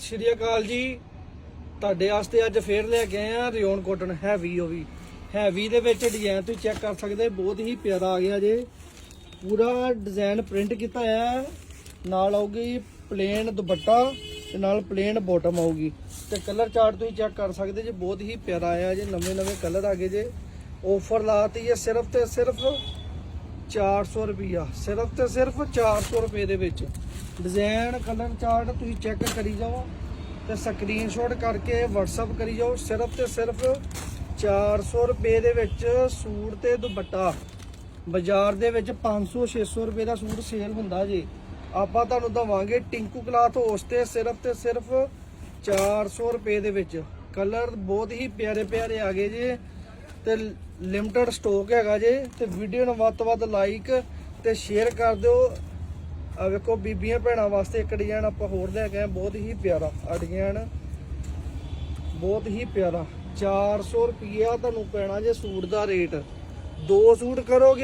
ਸਤਿ ਸ਼੍ਰੀ ਅਕਾਲ ਜੀ। ਤੁਹਾਡੇ ਵਾਸਤੇ ਅੱਜ ਫੇਰ ਲੈ ਕੇ ਆਏ ਆ ਰਿਓਨ ਕੋਟਨ ਹੈਵੀ ਉਹ ਵੀ। ਹੈਵੀ ਦੇ ਵਿੱਚ ਡਿਜ਼ਾਈਨ ਤੁਸੀਂ ਚੈੱਕ ਕਰ ਸਕਦੇ, ਬਹੁਤ ਹੀ ਪਿਆਰਾ ਆ ਗਿਆ ਜੇ। ਪੂਰਾ ਡਿਜ਼ਾਈਨ ਪ੍ਰਿੰਟ ਕੀਤਾ ਹੈ। ਨਾਲ ਆਊਗੀ ਪਲੇਨ ਦੁਪੱਟਾ ਤੇ ਨਾਲ ਪਲੇਨ ਬਾਟਮ ਆਊਗੀ। ਤੇ ਕਲਰ ਚਾਰਟ ਤੁਸੀਂ ਚੈੱਕ ਕਰ ਸਕਦੇ ਜੇ, ਬਹੁਤ ਹੀ ਪਿਆਰਾ ਆਇਆ ਜੇ ਨਵੇਂ ਨਵੇਂ ਕਲਰ ਆ ਗਏ ਜੇ। ਆਫਰ ਲਾਤੀ ਹੈ ਸਿਰਫ ਤੇ ਸਿਰਫ 400 ਰੁਪਿਆ ਸਿਰਫ ਤੇ ਸਿਰਫ 400 ਰੁਪਏ ਦੇ ਵਿੱਚ। ਡਿਜ਼ਾਈਨ ਕਲਰ ਚਾਰਟ ਤੁਸੀਂ ਚੈੱਕ ਕਰੀ ਜਾਓ ਤੇ ਸਕਰੀਨਸ਼ਾਟ ਕਰਕੇ WhatsApp ਕਰੀ ਜਾਓ। ਸਿਰਫ ਤੇ ਸਿਰਫ 400 ਰੁਪਏ ਦੇ ਵਿੱਚ ਸੂਟ ਤੇ ਦੁਪੱਟਾ। ਬਾਜ਼ਾਰ ਦੇ ਵਿੱਚ 500 600 ਰੁਪਏ ਦਾ ਸੂਟ ਸੇਲ ਹੁੰਦਾ ਜੀ। ਆਪਾਂ ਤੁਹਾਨੂੰ ਦਵਾਂਗੇ ਟਿੰਕੂ ਕਲਾਥ ਹਾਊਸ ਤੇ ਸਿਰਫ ਤੇ ਸਿਰਫ 400 ਰੁਪਏ ਦੇ ਵਿੱਚ। ਕਲਰ ਬਹੁਤ ਹੀ ਪਿਆਰੇ ਪਿਆਰੇ ਆ ਗਏ ਜੀ। ਤੇ ਲਿਮਟਿਡ ਸਟਾਕ ਹੈਗਾ ਜੇ, ਤੇ ਵੀਡੀਓ ਨੂੰ ਵੱਧ ਤੋਂ ਵੱਧ ਲਾਈਕ ਤੇ ਸ਼ੇਅਰ ਕਰ ਦਿਓ। ਆ ਵੇਖੋ, ਬੀਬੀਆਂ ਭੈਣਾਂ ਵਾਸਤੇ ਇੱਕ ਡਿਜ਼ਾਈਨ ਆਪਾਂ ਹੋਰ ਲੈ ਕੇ ਆਏ ਬਹੁਤ ਹੀ ਪਿਆਰਾ। ਆ ਬਹੁਤ ਹੀ ਪਿਆਰਾ। 400 ਰੁਪਿਆ ਤੁਹਾਨੂੰ ਪੈਣਾ ਜੇ ਸੂਟ ਦਾ ਰੇਟ ਦੋ ਸੂਟ ਕਰੋਗੇ